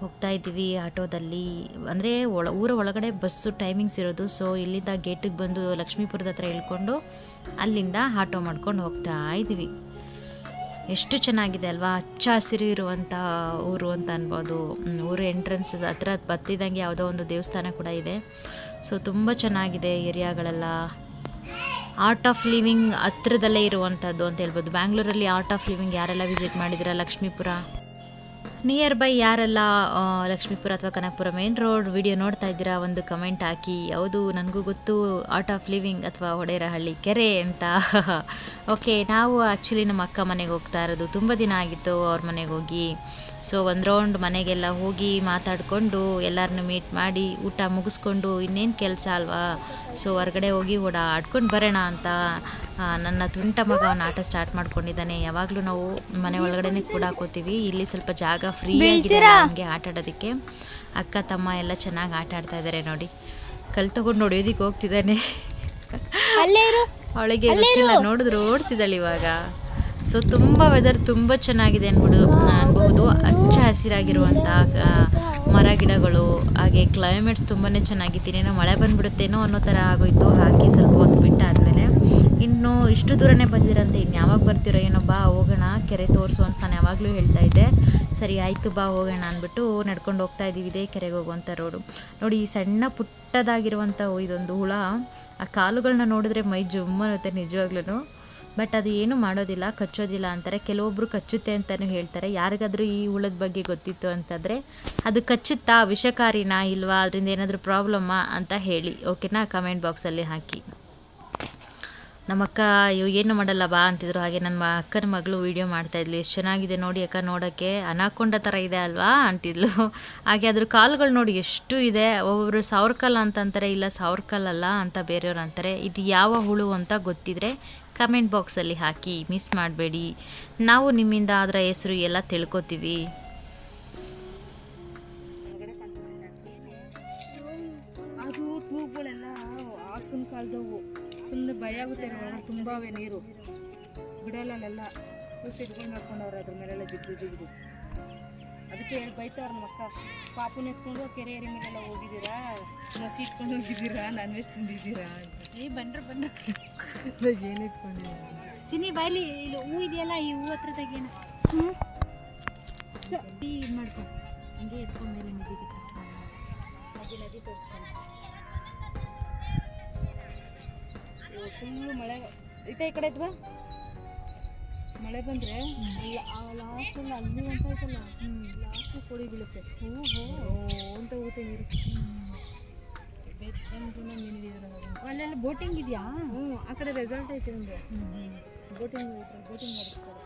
ಹೋಗ್ತಾ ಇದ್ದೀವಿ ಆಟೋದಲ್ಲಿ. ಅಂದರೆ ಒಳ, ಊರ ಒಳಗಡೆ ಬಸ್ಸು ಟೈಮಿಂಗ್ಸ್ ಇರೋದು. ಸೊ ಇಲ್ಲಿಂದ ಗೇಟಿಗೆ ಬಂದು ಲಕ್ಷ್ಮೀಪುರದ ಹತ್ರ ಇಳ್ಕೊಂಡು ಅಲ್ಲಿಂದ ಆಟೋ ಮಾಡ್ಕೊಂಡು ಹೋಗ್ತಾ ಇದ್ದೀವಿ. ಎಷ್ಟು ಚೆನ್ನಾಗಿದೆ ಅಲ್ವಾ? ಹಚ್ಚ ಹಸಿರು ಇರುವಂಥ ಊರು ಅಂತ ಅನ್ಬೋದು. ಊರು ಎಂಟ್ರೆನ್ಸ್ ಹತ್ರ ಬತ್ತಿದಂಗೆ ಯಾವುದೋ ಒಂದು ದೇವಸ್ಥಾನ ಕೂಡ ಇದೆ. ಸೊ ತುಂಬ ಚೆನ್ನಾಗಿದೆ ಏರಿಯಾಗಳೆಲ್ಲ. ಆರ್ಟ್ ಆಫ್ ಲಿವಿಂಗ್ ಹತ್ರದಲ್ಲೇ ಇರುವಂಥದ್ದು ಅಂತ ಹೇಳ್ಬೋದು. ಬ್ಯಾಂಗ್ಳೂರಲ್ಲಿ ಆರ್ಟ್ ಆಫ್ ಲಿವಿಂಗ್ ಯಾರೆಲ್ಲ ವಿಸಿಟ್ ಮಾಡಿದ್ದೀರಾ? ಲಕ್ಷ್ಮೀಪುರ? ನಿಯರ್ ಬೈ ಯಾರೆಲ್ಲ ಲಕ್ಷ್ಮೀಪುರ ಅಥವಾ ಕನಕಪುರ ಮೇನ್ ರೋಡ್ ವಿಡಿಯೋ ನೋಡ್ತಾ ಇದ್ದೀರಾ, ಒಂದು ಕಮೆಂಟ್ ಹಾಕಿ. ಹೌದು, ನನಗೂ ಗೊತ್ತು ಆರ್ಟ್ ಆಫ್ ಲಿವಿಂಗ್ ಅಥವಾ ಒಡೇರಹಳ್ಳಿ ಕೆರೆ ಅಂತ. ಓಕೆ ನಾವು ಆ್ಯಕ್ಚುಲಿ ನಮ್ಮ ಅಕ್ಕ ಮನೆಗೆ ಹೋಗ್ತಾ ಇರೋದು. ತುಂಬ ದಿನ ಆಗಿತ್ತು ಅವ್ರ ಮನೆಗೆ ಹೋಗಿ. ಸೊ ಒಂದು ರೌಂಡ್ ಮನೆಗೆಲ್ಲ ಹೋಗಿ ಮಾತಾಡಿಕೊಂಡು ಎಲ್ಲರನ್ನು ಮೀಟ್ ಮಾಡಿ, ಊಟ ಮುಗಿಸ್ಕೊಂಡು, ಇನ್ನೇನು ಕೆಲಸ ಅಲ್ವಾ? ಸೊ ಹೊರಗಡೆ ಹೋಗಿ ಓಡಾಡ್ಕೊಂಡು ಬರೋಣ ಅಂತ. ನನ್ನ ತುಂಟ ಮಗ ಆಟ ಸ್ಟಾರ್ಟ್ ಮಾಡ್ಕೊಂಡಿದ್ದಾನೆ. ಯಾವಾಗಲೂ ನಾವು ಮನೆ ಒಳಗಡೆ ಕೂಡ ಹಾಕೋತೀವಿ ಇಲ್ಲಿ ಸ್ವಲ್ಪ ಜಾಗ ಫ್ರೀ ಆಗಿದ್ದಾರೆ ನಮಗೆ ಆಟ ಆಡೋದಕ್ಕೆ ಅಕ್ಕ ತಮ್ಮ ಎಲ್ಲ ಚೆನ್ನಾಗಿ ಆಟ ಆಡ್ತಾ ಇದ್ದಾರೆ ನೋಡಿ. ಕಲ್ ತಗೊಂಡು ನೋಡಿಯೋದಿಕ್ಕೆ ಹೋಗ್ತಿದ್ದಾನೆ. ಅವಳಿಗೆ ಗೊತ್ತಿಲ್ಲ ನೋಡಿದ್ರು ಓಡ್ತಿದ್ದಾಳೆ ಇವಾಗ. ಸೊ ತುಂಬ ವೆದರ್ ತುಂಬ ಚೆನ್ನಾಗಿದೆ ಅನ್ಬಿಡು. ಅನ್ಬಹುದು ಹಚ್ಚ ಹಸಿರಾಗಿರುವಂಥ ಮರ ಗಿಡಗಳು ಹಾಗೆ ಕ್ಲೈಮೇಟ್ಸ್ ತುಂಬಾ ಚೆನ್ನಾಗಿತ್ತು. ಇನ್ನೇನೋ ಮಳೆ ಬಂದ್ಬಿಡುತ್ತೇನೋ ಅನ್ನೋ ಥರ ಆಗೋಯ್ತು. ಹಾಕಿ ಸ್ವಲ್ಪ ಹೊತ್ತು ಬಿಟ್ಟಾದ್ಮೇಲೆ ಇನ್ನು ಇಷ್ಟು ದೂರನೇ ಬಂದಿರಂತೆ, ಇನ್ನು ಯಾವಾಗ ಬರ್ತೀರೋ ಏನೋ ಬಾ ಹೋಗೋಣ, ಕೆರೆ ತೋರಿಸು ಅಂತ ನಾನು ಯಾವಾಗಲೂ ಹೇಳ್ತಾ ಇದ್ದೆ. ಸರಿ, ಆಯಿತು ಬಾ ಹೋಗೋಣ ಅಂದ್ಬಿಟ್ಟು ನಡ್ಕೊಂಡು ಹೋಗ್ತಾ ಇದ್ದೀವಿ ಇದೇ ಕೆರೆಗೆ ಹೋಗುವಂಥ ರೋಡು ನೋಡಿ, ಈ ಸಣ್ಣ ಪುಟ್ಟದಾಗಿರುವಂಥ ಇದೊಂದು ಹುಳ, ಆ ಕಾಲುಗಳನ್ನ ನೋಡಿದ್ರೆ ಮೈ ಜುಮ್ಮರುತ್ತೆ ನಿಜವಾಗ್ಲೂ ಬಟ್ ಅದು ಏನು ಮಾಡೋದಿಲ್ಲ, ಕಚ್ಚೋದಿಲ್ಲ ಅಂತಾರೆ. ಕೆಲವೊಬ್ರು ಕಚ್ಚುತ್ತೆ ಅಂತಲೂ ಹೇಳ್ತಾರೆ. ಯಾರಿಗಾದರೂ ಈ ಹುಳದ ಬಗ್ಗೆ ಗೊತ್ತಿತ್ತು ಅಂತಂದರೆ, ಅದು ಕಚ್ಚುತ್ತಾ ವಿಷಕಾರಿನಾ ಇಲ್ವಾ, ಅದರಿಂದ ಏನಾದರೂ ಪ್ರಾಬ್ಲಮ್ಮಾ ಅಂತ ಹೇಳಿ. ಓಕೆನಾ ಕಮೆಂಟ್ ಬಾಕ್ಸಲ್ಲಿ ಹಾಕಿ. ನಮ್ಮ ಅಕ್ಕ ಅಯ್ಯೋ ಏನು ಮಾಡಲ್ಲ ಬಾ ಅಂತಿದ್ರು. ಹಾಗೆ ನನ್ನ ಅಕ್ಕನ ಮಗಳು ವೀಡಿಯೋ ಮಾಡ್ತಾ ಇದ್ಲು. ಎಷ್ಟು ಚೆನ್ನಾಗಿದೆ ನೋಡಿ ಅಕ್ಕ ನೋಡೋಕ್ಕೆ ಅನಾಕೊಂಡ ಥರ ಇದೆ ಅಲ್ವಾ? ಅಂತಿದ್ಲು. ಹಾಗೆ ಅದ್ರ ಕಾಲುಗಳು ನೋಡಿ ಎಷ್ಟು ಇದೆ. ಒಬ್ಬೊಬ್ರು ಕಾಲ ಅಂತಂತಾರೆ ಇಲ್ಲ ಸಾವಿರ ಅಲ್ಲ ಅಂತ ಬೇರೆಯವ್ರು ಅಂತಾರೆ. ಇದು ಯಾವ ಹುಳು ಅಂತ ಗೊತ್ತಿದ್ರೆ ಕಮೆಂಟ್ ಬಾಕ್ಸಲ್ಲಿ ಹಾಕಿ. ಮಿಸ್ ಮಾಡಬೇಡಿ. ನಾವು ನಿಮ್ಮಿಂದ ಅದರ ಹೆಸರು ಎಲ್ಲ ತಿಳ್ಕೊತೀವಿ. ಅದು ಭಯ ಆಗುತ್ತೆ ಒಳಗೆ ತುಂಬ ಅವೆ ನೀರು ಸೂಸೈಡ್ ಸೂಸೈಡ್ಗಳು ಮಾಡ್ಕೊಂಡವ್ರೆ ಅದ್ರ ಮೇಲೆಲ್ಲ ಜಿಗ್ದು ಜಿಗ್ದು ಅದಕ್ಕೆ ಹೇಳಿ ಬೈತಾವ್ರ ಮಕ್ಕ ಪಾಪುನ ಎತ್ಕೊಂಡು ಕೆರೆ ಏರಿ ಮೇಲೆಲ್ಲ ಹೋಗಿದ್ದೀರಾ? ಮಸಿ ಇಟ್ಕೊಂಡು ಹೋಗಿದ್ದೀರಾ? ನಾನ್ ವೆಜ್ ತಿಂದಿದ್ದೀರಾ ಏ ಬಂದ್ರೆ ಬಂದ್ರೆ. ಏನು ಇಟ್ಕೊಂಡಿದ್ದೀರಾ? ಚಿನ್ನಿ ಬಾಯಿಲಿ ಇಲ್ಲಿ ಹೂ ಇದೆಯಲ್ಲ ಈ ಹೂ ಹತ್ರದಾಗೇನು ಇದು ಮಾಡ್ಕೊ. ಹಂಗೆ ಎತ್ಕೊಂಡ್ಮೇಲೆ ನದಿಗೆ ನದಿ ನದಿ ತೋರಿಸ್ಕೊಂಡು. ಫುಲ್ಲು ಮಳೆ. ಐತೆ ಈ ಕಡೆ ಎತ್ವಾ ಮಳೆ ಬಂದರೆ ಲಾಸ್ಟಲ್ಲಿ ಅಲ್ಲಿ ಅಂತ ಐತಲ್ಲ ಲಾಸ್ಟ್ ಕೊಡಿ ಬೀಳುತ್ತೆ. ಹೂ ಹೋ ಅಂತ ಹೋಗುತ್ತೆ ನೀರು. ಅಲ್ಲೆಲ್ಲ ಬೋಟಿಂಗ್ ಇದೆಯಾ? ಹ್ಞೂ ಆ ಕಡೆ ರೆಸಾರ್ಟ್ ಐತೆ ಒಂದು ಬೋಟಿಂಗ್ ಬೋಟಿಂಗ್ ಮಾಡಿಸ್ತಾರೆ.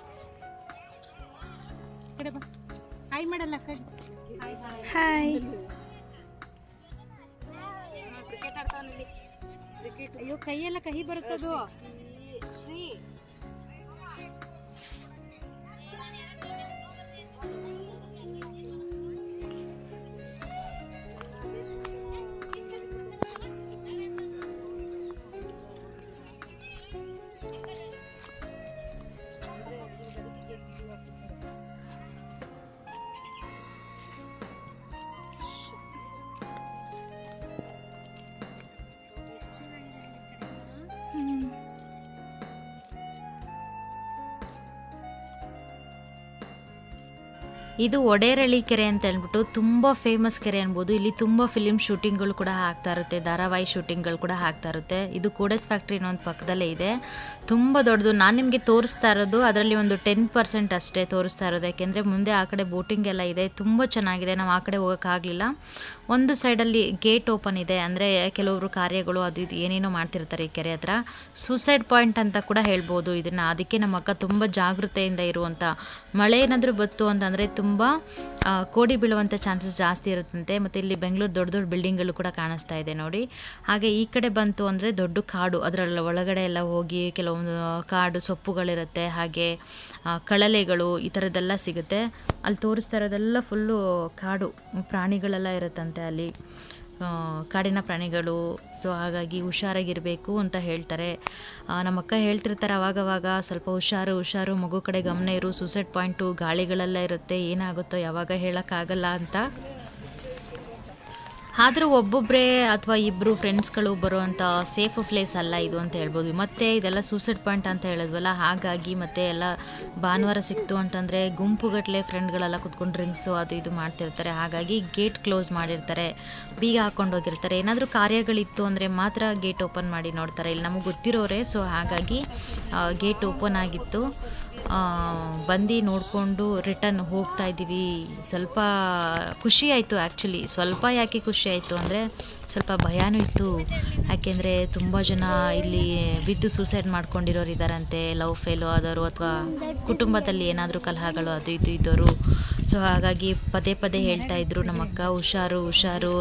ಕಡೆ ಬಾ. ಹಾಯ್ ಮಾಡಲ್ಲ ಅಕ್ಕ. ಹಾಯ್ ಕ್ರಿಕೆಟ್ ಆಡ್ತಾವನಲ್ಲಿ ಅಯ್ಯೋ ಕೈಯೆಲ್ಲ ಕಹಿ ಬರುತ್ತದು? ಶ್ರೀ ಇದು ಒಡೇರಳ್ಳಿ ಕೆರೆ ಅಂತ ಹೇಳ್ಬಿಟ್ಟು ತುಂಬ ಫೇಮಸ್ ಕೆರೆ ಅನ್ಬೋದು. ಇಲ್ಲಿ ತುಂಬ ಫಿಲಿಮ್ ಶೂಟಿಂಗ್ಗಳು ಕೂಡ ಆಗ್ತಾ ಇರುತ್ತೆ, ಧಾರಾವಾಹಿ ಶೂಟಿಂಗ್ಗಳು ಕೂಡ ಆಗ್ತಾ ಇರುತ್ತೆ. ಇದು ಕೋಡಸ್ ಫ್ಯಾಕ್ಟ್ರಿ ಒಂದು ಪಕ್ಕದಲ್ಲೇ ಇದೆ. ತುಂಬ ದೊಡ್ಡದು. ನಾನು ನಿಮಗೆ ತೋರಿಸ್ತಾ ಇರೋದು, ಅದರಲ್ಲಿ ಒಂದು ಟೆನ್ ಪರ್ಸೆಂಟ್ ಅಷ್ಟೇ ತೋರಿಸ್ತಾ ಇರೋದು. ಯಾಕೆಂದರೆ ಮುಂದೆ ಆ ಕಡೆ ಬೋಟಿಂಗ್ ಎಲ್ಲ ಇದೆ, ತುಂಬ ಚೆನ್ನಾಗಿದೆ. ನಾವು ಆ ಕಡೆ ಹೋಗೋಕ್ಕಾಗಲಿಲ್ಲ ಒಂದು ಸೈಡಲ್ಲಿ ಗೇಟ್ ಓಪನ್ ಇದೆ. ಅಂದರೆ ಕೆಲವರು ಕಾರ್ಯಗಳು ಅದು ಇದು ಏನೇನೋ ಮಾಡ್ತಿರ್ತಾರೆ ಈ ಕೆರೆ ಹತ್ರ. ಸೂಸೈಡ್ ಪಾಯಿಂಟ್ ಅಂತ ಕೂಡ ಹೇಳ್ಬೋದು ಇದನ್ನು ಅದಕ್ಕೆ ನಮ್ಮ ಅಕ್ಕ ತುಂಬ ಜಾಗೃತೆಯಿಂದ ಇರುವಂಥ ಮಳೆ ಏನಾದರೂ ಬತ್ತು ಅಂತಂದರೆ ತುಂಬ ಕೋಡಿ ಬೀಳುವಂಥ ಚಾನ್ಸಸ್ ಜಾಸ್ತಿ ಇರುತ್ತಂತೆ. ಮತ್ತು ಇಲ್ಲಿ ಬೆಂಗಳೂರು ದೊಡ್ಡ ದೊಡ್ಡ ಬಿಲ್ಡಿಂಗ್ಗಳು ಕೂಡ ಕಾಣಿಸ್ತಾ ಇದೆ ನೋಡಿ. ಹಾಗೆ ಈ ಕಡೆ ಬಂತು ಅಂದರೆ ದೊಡ್ಡ ಕಾಡು. ಅದರಲ್ಲಿ ಒಳಗಡೆ ಎಲ್ಲ ಹೋಗಿ ಕೆಲವೊಂದು ಕಾಡು ಸೊಪ್ಪುಗಳಿರುತ್ತೆ, ಹಾಗೆ ಕಳಲೆಗಳು ಈ ಥರದ್ದೆಲ್ಲ ಸಿಗುತ್ತೆ. ಅಲ್ಲಿ ತೋರಿಸ್ತಾ ಇರೋದೆಲ್ಲ ಫುಲ್ಲು ಕಾಡು, ಪ್ರಾಣಿಗಳೆಲ್ಲ ಇರುತ್ತಂತೆ ಅಲ್ಲಿ. ಕಾಡಿನ ಪ್ರಾಣಿಗಳು ಸೊ ಹಾಗಾಗಿ ಹುಷಾರಾಗಿರಬೇಕು ಅಂತ ಹೇಳ್ತಾರೆ. ನಮ್ಮಕ್ಕ ಹೇಳ್ತಿರ್ತಾರೆ ಅವಾಗವಾಗ, ಸ್ವಲ್ಪ ಹುಷಾರು ಹುಷಾರು, ಮಗು ಕಡೆ ಗಮನ ಇರು ಸೂಸೈಡ್ ಪಾಯಿಂಟು ಗಾಳಿಗಳೆಲ್ಲ ಇರುತ್ತೆ, ಏನಾಗುತ್ತೋ ಯಾವಾಗ ಹೇಳೋಕ್ಕಾಗಲ್ಲ ಅಂತ. ಆದರೂ ಒಬ್ಬೊಬ್ಬರೇ ಅಥವಾ ಇಬ್ಬರು ಫ್ರೆಂಡ್ಸ್ಗಳು ಬರುವಂಥ ಸೇಫ್ ಪ್ಲೇಸ್ ಅಲ್ಲ ಇದು ಅಂತ ಹೇಳ್ಬೋದು. ಮತ್ತು ಇದೆಲ್ಲ ಸೂಸೈಡ್ ಪಾಯಿಂಟ್ ಅಂತ ಹೇಳಿದ್ವಲ್ಲ, ಹಾಗಾಗಿ ಮತ್ತೆ ಎಲ್ಲ ಭಾನುವಾರ ಸಿಕ್ತು ಅಂತಂದರೆ ಗುಂಪುಗಟ್ಟಲೆ ಫ್ರೆಂಡ್ಗಳೆಲ್ಲ ಕುತ್ಕೊಂಡು ಡ್ರಿಂಕ್ಸು ಅದು ಇದು ಮಾಡ್ತಿರ್ತಾರೆ. ಹಾಗಾಗಿ ಗೇಟ್ ಕ್ಲೋಸ್ ಮಾಡಿರ್ತಾರೆ, ಬೀಗ ಹಾಕ್ಕೊಂಡು ಹೋಗಿರ್ತಾರೆ. ಏನಾದರೂ ಕಾರ್ಯಗಳಿತ್ತು ಅಂದರೆ ಮಾತ್ರ ಗೇಟ್ ಓಪನ್ ಮಾಡಿ ನೋಡ್ತಾರೆ. ಇಲ್ಲಿ ನಮಗೆ ಗೊತ್ತಿರೋರೆ ಸೊ ಹಾಗಾಗಿ ಗೇಟ್ ಓಪನ್ ಆಗಿತ್ತು. ಬಂದು ನೋಡಿಕೊಂಡು ರಿಟರ್ನ್ ಹೋಗ್ತಾ ಇದ್ದೀವಿ. ಸ್ವಲ್ಪ ಖುಷಿ ಆಯಿತು ಆ್ಯಕ್ಚುಲಿ ಸ್ವಲ್ಪ ಯಾಕೆ ಖುಷಿ ಆಯಿತು ಅಂದರೆ ಸ್ವಲ್ಪ ಭಯನೂ ಇತ್ತು. ಯಾಕೆಂದರೆ ತುಂಬ ಜನ ಇಲ್ಲಿ ಬಿದ್ದು ಸೂಸೈಡ್ ಮಾಡ್ಕೊಂಡಿರೋರು ಇದ್ದಾರಂತೆ ಲವ್ ಫೇಲು ಆದವರು ಅಥವಾ ಕುಟುಂಬದಲ್ಲಿ ಏನಾದರೂ ಕಲಹಗಳು ಅದು ಇದು ಇದ್ದವರು ಸೊ ಹಾಗಾಗಿ ಪದೇ ಪದೇ ಹೇಳ್ತಾ ಇದ್ರು ನಮ್ಮಕ್ಕ, ಹುಷಾರು ಹುಷಾರು.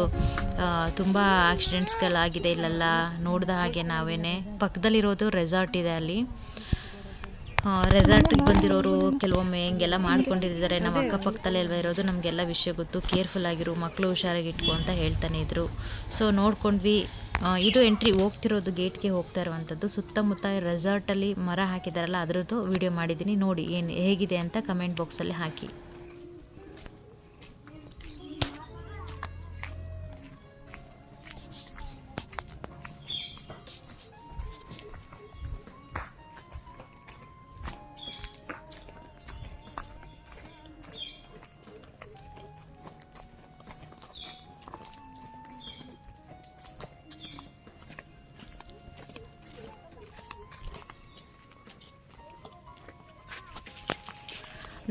ತುಂಬ ಆಕ್ಸಿಡೆಂಟ್ಸ್ಗಳಾಗಿದೆ ಇಲ್ಲೆಲ್ಲ. ನೋಡಿದ ಹಾಗೆ ನಾವೇನೆ. ಪಕ್ಕದಲ್ಲಿರೋದು ರೆಸಾರ್ಟ್ ಇದೆ ಅಲ್ಲಿ. ರೆಸಾರ್ಟಿಗೆ ಬಂದಿರೋರು ಕೆಲವೊಮ್ಮೆ ಹಿಂಗೆಲ್ಲ ಮಾಡ್ಕೊಂಡಿದ್ದಾರೆ. ನಮ್ಮ ಅಕ್ಕಪಕ್ಕದಲ್ಲೇ ಅಲ್ವಾ ಇರೋದು ನಮಗೆಲ್ಲ ವಿಷಯ ಗೊತ್ತು. ಕೇರ್ಫುಲ್ ಆಗಿರು ಮಕ್ಕಳು ಹುಷಾರಾಗಿ ಇಟ್ಕೊ ಅಂತ ಹೇಳ್ತಾನೆ ಇದ್ರು. ಸೊ ನೋಡ್ಕೊಂಡ್ವಿ ಇದು ಎಂಟ್ರಿ ಹೋಗ್ತಿರೋದು ಗೇಟ್ಗೆ ಹೋಗ್ತಾ ಇರುವಂಥದ್ದು ಸುತ್ತಮುತ್ತ ರೆಸಾರ್ಟಲ್ಲಿ ಮರ ಹಾಕಿದಾರಲ್ಲ ಅದರದ್ದು ವಿಡಿಯೋ ಮಾಡಿದ್ದೀನಿ ನೋಡಿ ಏನು ಹೇಗಿದೆ ಅಂತ ಕಮೆಂಟ್ ಬಾಕ್ಸಲ್ಲಿ ಹಾಕಿ.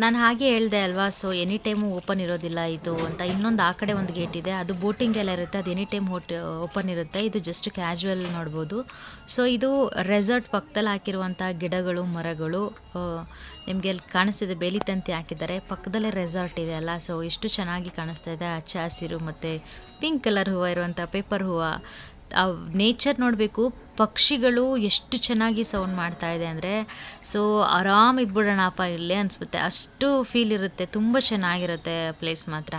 ನಾನು ಹಾಗೆ ಹೇಳಿದೆ ಅಲ್ವಾ ಸೊ ಎನಿ ಟೈಮು ಓಪನ್ ಇರೋದಿಲ್ಲ ಇದು ಅಂತ. ಇನ್ನೊಂದು ಆ ಕಡೆ ಒಂದು ಗೇಟ್ ಇದೆ, ಅದು ಬೋಟಿಂಗ್ ಎಲ್ಲ ಇರುತ್ತೆ, ಅದು ಎನಿ ಟೈಮ್ ಹೋಟ್ ಓಪನ್ ಇರುತ್ತೆ. ಇದು ಜಸ್ಟ್ ಕ್ಯಾಶುವಲ್ ನೋಡ್ಬೋದು. ಸೊ ಇದು ರೆಸಾರ್ಟ್ ಪಕ್ಕದಲ್ಲಿ ಹಾಕಿರುವಂಥ ಗಿಡಗಳು, ಮರಗಳು ನಿಮಗೆ ಅಲ್ಲಿ ಕಾಣಿಸ್ತಿದೆ, ಬೇಲಿ ತಂತಿ ಹಾಕಿದ್ದಾರೆ. ಪಕ್ಕದಲ್ಲೇ ರೆಸಾರ್ಟ್ ಇದೆ ಅಲ್ಲ ಸೊ ಎಷ್ಟು ಚೆನ್ನಾಗಿ ಕಾಣಿಸ್ತಾ ಇದೆ. ಹಚ್ಚ ಹಸಿರು ಮತ್ತು ಪಿಂಕ್ ಕಲರ್ ಹೂವು ಇರುವಂಥ ಪೇಪರ್ ಹೂವು. ಆ ನೇಚರ್ ನೋಡಬೇಕು, ಪಕ್ಷಿಗಳು ಎಷ್ಟು ಚೆನ್ನಾಗಿ ಸೌಂಡ್ ಮಾಡ್ತಾ ಇದೆ ಅಂದರೆ ಸೊ ಆರಾಮ್ ಇದ್ಬಿಡೋಣಪ್ಪ ಇಲ್ಲೇ ಅನಿಸುತ್ತೆ. ಅಷ್ಟು ಫೀಲ್ ಇರುತ್ತೆ, ತುಂಬ ಚೆನ್ನಾಗಿರುತ್ತೆ ಪ್ಲೇಸ್ ಮಾತ್ರ.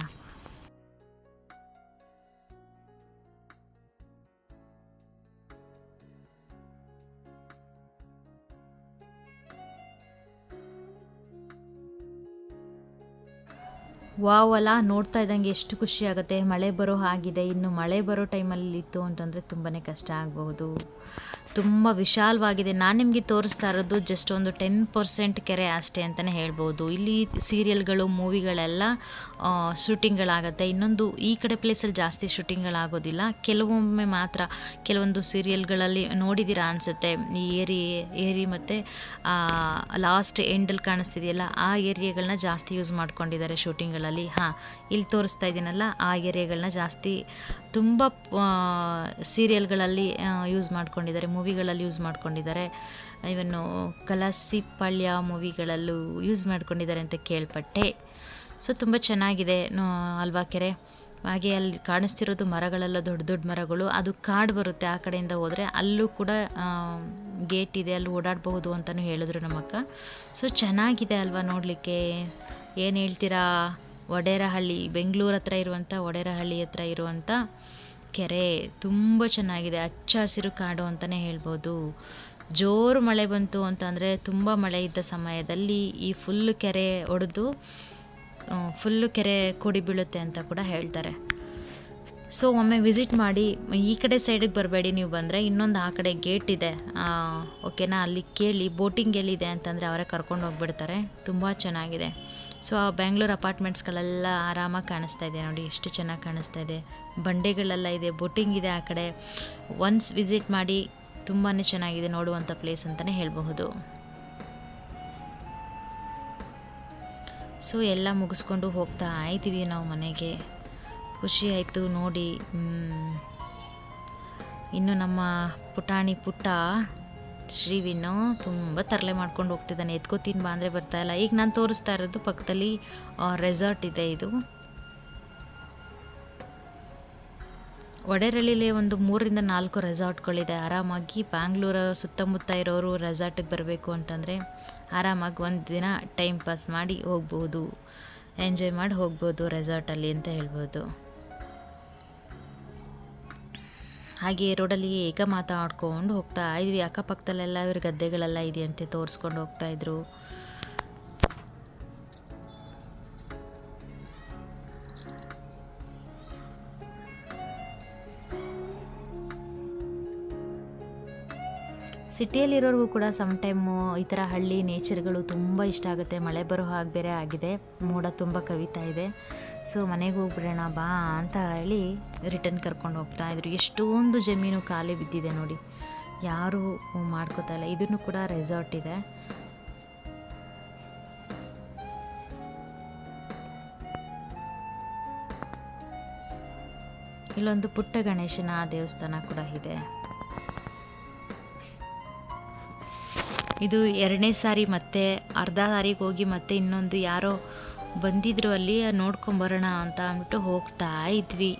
ವಾವ್ ಅಲ್ಲ ನೋಡ್ತಾ ಇದ್ದಂಗೆ ಎಷ್ಟು ಖುಷಿ ಆಗುತ್ತೆ. ಮಳೆ ಬರೋ ಹಾಗಿದೆ. ಇನ್ನು ಮಳೆ ಬರೋ ಟೈಮಲ್ಲಿ ಇತ್ತು ಅಂತಂದರೆ ತುಂಬಾ ಕಷ್ಟ ಆಗಬಹುದು. ತುಂಬ ವಿಶಾಲವಾಗಿದೆ. ನಾನು ನಿಮಗೆ ತೋರಿಸ್ತಾ ಇರೋದು ಜಸ್ಟ್ ಒಂದು ಟೆನ್ ಪರ್ಸೆಂಟ್ ಕೆರೆ ಅಷ್ಟೇ ಅಂತಲೇ ಹೇಳ್ಬೋದು. ಇಲ್ಲಿ ಸೀರಿಯಲ್ಗಳು ಮೂವಿಗಳೆಲ್ಲ ಶೂಟಿಂಗ್ಗಳಾಗುತ್ತೆ ಇನ್ನೊಂದು ಈ ಕಡೆ ಪ್ಲೇಸಲ್ಲಿ ಜಾಸ್ತಿ ಶೂಟಿಂಗ್ಗಳಾಗೋದಿಲ್ಲ ಕೆಲವೊಮ್ಮೆ ಮಾತ್ರ ಕೆಲವೊಂದು ಸೀರಿಯಲ್ಗಳಲ್ಲಿ ನೋಡಿದ್ದೀರಾ ಅನಿಸುತ್ತೆ. ಈ ಏರಿ ಏರಿ ಮತ್ತು ಲಾಸ್ಟ್ ಎಂಡಲ್ಲಿ ಕಾಣಿಸ್ತಿದೆಯಲ್ಲ, ಆ ಏರಿಯಾಗಳನ್ನ ಜಾಸ್ತಿ ಯೂಸ್ ಮಾಡ್ಕೊಂಡಿದ್ದಾರೆ ಶೂಟಿಂಗ್ಗಳಲ್ಲಿ ಹಾಂ ಇಲ್ಲಿ ತೋರಿಸ್ತಾ ಇದ್ದೀನಲ್ಲ, ಆ ಏರಿಯಾಗಳನ್ನ ಜಾಸ್ತಿ ತುಂಬ ಸೀರಿಯಲ್ಗಳಲ್ಲಿ ಯೂಸ್ ಮಾಡ್ಕೊಂಡಿದ್ದಾರೆ ಮೂವಿಗಳಲ್ಲಿ ಯೂಸ್ ಮಾಡ್ಕೊಂಡಿದ್ದಾರೆ. ಇವನ್ನು ಕಲಸಿ ಪಳ್ಯ ಮೂವಿಗಳಲ್ಲೂ ಯೂಸ್ ಮಾಡ್ಕೊಂಡಿದ್ದಾರೆ ಅಂತ ಕೇಳ್ಪಟ್ಟೆ. ಸೊ ತುಂಬ ಚೆನ್ನಾಗಿದೆ ಅಲ್ವಾ ಕೆರೆ? ಹಾಗೆ ಅಲ್ಲಿ ಕಾಣಿಸ್ತಿರೋದು ಮರಗಳೆಲ್ಲ, ದೊಡ್ಡ ದೊಡ್ಡ ಮರಗಳು. ಅದು ಕಾಡು ಬರುತ್ತೆ ಆ ಕಡೆಯಿಂದ ಹೋದರೆ. ಅಲ್ಲೂ ಕೂಡ ಗೇಟ್ ಇದೆ, ಅಲ್ಲಿ ಓಡಾಡಬಹುದು ಅಂತಲೂ ಹೇಳಿದ್ರು ನಮ್ಮಕ್ಕ ಸೊ ಚೆನ್ನಾಗಿದೆ ಅಲ್ವಾ ನೋಡಲಿಕ್ಕೆ? ಏನು ಹೇಳ್ತೀರಾ? ಒಡೇರಹಳ್ಳಿ ಬೆಂಗಳೂರು ಹತ್ರ ಇರುವಂಥ ಒಡೇರಹಳ್ಳಿ ಹತ್ರ ಇರುವಂಥ ಕೆರೆ ತುಂಬ ಚೆನ್ನಾಗಿದೆ. ಹಚ್ಚ ಹಸಿರು ಕಾಡು ಅಂತಲೇ ಹೇಳ್ಬೋದು. ಜೋರು ಮಳೆ ಬಂತು ಅಂತಂದರೆ ತುಂಬ ಮಳೆ ಇದ್ದ ಸಮಯದಲ್ಲಿ ಈ ಫುಲ್ಲು ಕೆರೆ ಒಡೆದು ಫುಲ್ಲು ಕೆರೆ ಕೊಡಿ ಬೀಳುತ್ತೆ ಅಂತ ಕೂಡ ಹೇಳ್ತಾರೆ. ಸೊ ಒಮ್ಮೆ ವಿಸಿಟ್ ಮಾಡಿ, ಈ ಕಡೆ ಸೈಡಿಗೆ ಬರಬೇಡಿ ನೀವು ಬಂದರೆ, ಇನ್ನೊಂದು ಆ ಕಡೆ ಗೇಟ್ ಇದೆ. ಓಕೆನಾ ಅಲ್ಲಿ ಕೇಳಿ ಬೋಟಿಂಗ್ ಎಲ್ಲಿದೆ ಅಂತಂದರೆ ಅವರೇ ಕರ್ಕೊಂಡು ಹೋಗ್ಬಿಡ್ತಾರೆ. ತುಂಬ ಚೆನ್ನಾಗಿದೆ. ಸೊ ಆ ಬೆಂಗಳೂರು ಅಪಾರ್ಟ್ಮೆಂಟ್ಸ್ಗಳೆಲ್ಲ ಆರಾಮಾಗಿ ಕಾಣಿಸ್ತಾ ಇದೆ ನೋಡಿ, ಎಷ್ಟು ಚೆನ್ನಾಗಿ ಕಾಣಿಸ್ತಾ ಇದೆ. ಬಂಡೆಗಳೆಲ್ಲ ಇದೆ, ಬೋಟಿಂಗ್ ಇದೆ ಆ ಕಡೆ. ಒನ್ಸ್ ವಿಸಿಟ್ ಮಾಡಿ ತುಂಬಾ ಚೆನ್ನಾಗಿದೆ ನೋಡುವಂಥ ಪ್ಲೇಸ್ ಅಂತಲೇ ಹೇಳಬಹುದು. ಸೊ ಎಲ್ಲ ಮುಗಿಸ್ಕೊಂಡು ಹೋಗ್ತಾ ಆಯ್ತೀವಿ ನಾವು ಮನೆಗೆ. ಖುಷಿ ಆಯಿತು ನೋಡಿ. ಇನ್ನು ನಮ್ಮ ಪುಟಾಣಿ ಪುಟ್ಟ ಶ್ರೀವಿನು ತುಂಬ ತರಲೆ ಮಾಡ್ಕೊಂಡು ಹೋಗ್ತಿದ್ದಾನೆ. ಎತ್ಕೋತೀನಿ ಬಾ ಅಂದರೆ ಬರ್ತಾ ಇಲ್ಲ. ಈಗ ನಾನು ತೋರಿಸ್ತಾ ಇರೋದು ಪಕ್ಕದಲ್ಲಿ ರೆಸಾರ್ಟ್ ಇದೆ ಇದು. ಒಡೆರಳ್ಳಿಲಿ ಒಂದು ಮೂರರಿಂದ ನಾಲ್ಕು ರೆಸಾರ್ಟ್ಗಳಿದೆ ಆರಾಮಾಗಿ ಬ್ಯಾಂಗ್ಳೂರ ಸುತ್ತಮುತ್ತ ಇರೋರು ರೆಸಾರ್ಟಿಗೆ ಬರಬೇಕು ಅಂತಂದರೆ ಆರಾಮಾಗಿ ಒಂದು ದಿನ ಟೈಮ್ ಪಾಸ್ ಮಾಡಿ ಹೋಗ್ಬೋದು. ಎಂಜಾಯ್ ಮಾಡಿ ಹೋಗ್ಬೋದು ರೆಸಾರ್ಟಲ್ಲಿ ಅಂತ ಹೇಳ್ಬೋದು. ಹಾಗೆ ರೋಡಲ್ಲಿ ಏಕ ಮಾತಾಡ್ಕೊಂಡು ಹೋಗ್ತಾ ಇದ್ವಿ. ಅಕ್ಕಪಕ್ಕದಲ್ಲೆಲ್ಲ ಇವ್ರ ಗದ್ದೆಗಳೆಲ್ಲ ಇದೆಯಂತೆ ತೋರಿಸ್ಕೊಂಡು ಹೋಗ್ತಾ ಇದ್ರು. ಸಿಟಿಯಲ್ಲಿರೋರ್ಗೂ ಕೂಡ ಸಮ್ ಟೈಮು ಈ ಥರ ಹಳ್ಳಿ ನೇಚರ್ಗಳು ತುಂಬ ಇಷ್ಟ ಆಗುತ್ತೆ. ಮಳೆ ಬರೋ ಹಾಗೆ ಬೇರೆ ಆಗಿದೆ. ಮೋಡ ತುಂಬ ಕವಿತಾ ಇದೆ. ಸೊ ಮನೆಗೆ ಹೋಗ್ಬಿಡೋಣ ಬಾ ಅಂತ ಹೇಳಿ ರಿಟರ್ನ್ ಕರ್ಕೊಂಡು ಹೋಗ್ತಾ ಇದ್ರು. ಎಷ್ಟೊಂದು ಜಮೀನು ಖಾಲಿ ಬಿದ್ದಿದೆ ನೋಡಿ. ಯಾರೂ ಮಾಡ್ಕೋತಾ ಇಲ್ಲ. ಇದನ್ನು ಕೂಡ ರೆಸಾರ್ಟ್ ಇದೆ. ಇಲ್ಲೊಂದು ಪುಟ್ಟ ಗಣೇಶನ ದೇವಸ್ಥಾನ ಕೂಡ ಇದೆ. ಇದು ಎರಡನೇ ಸಾರಿ ಮತ್ತೆ ಅರ್ಧ ದಾರಿಗೆ ಹೋಗಿ ಮತ್ತೆ ಇನ್ನೊಂದು ಯಾರೋ ಬಂದಿದ್ರು ಅಲ್ಲಿ ನೋಡ್ಕೊಂಬರೋಣ ಅಂತ ಅಂದ್ಬಿಟ್ಟು ಹೋಗ್ತಾ ಇದ್ವಿ.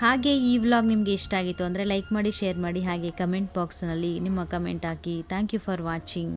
ಹಾಗೆ ಈ ವ್ಲಾಗ್ ನಿಮಗೆ ಇಷ್ಟ ಆಗಿತ್ತು ಅಂದರೆ ಲೈಕ್ ಮಾಡಿ, ಶೇರ್ ಮಾಡಿ, ಹಾಗೆ ಕಮೆಂಟ್ ಬಾಕ್ಸ್ನಲ್ಲಿ ನಿಮ್ಮ comment hockey. Thank you for watching.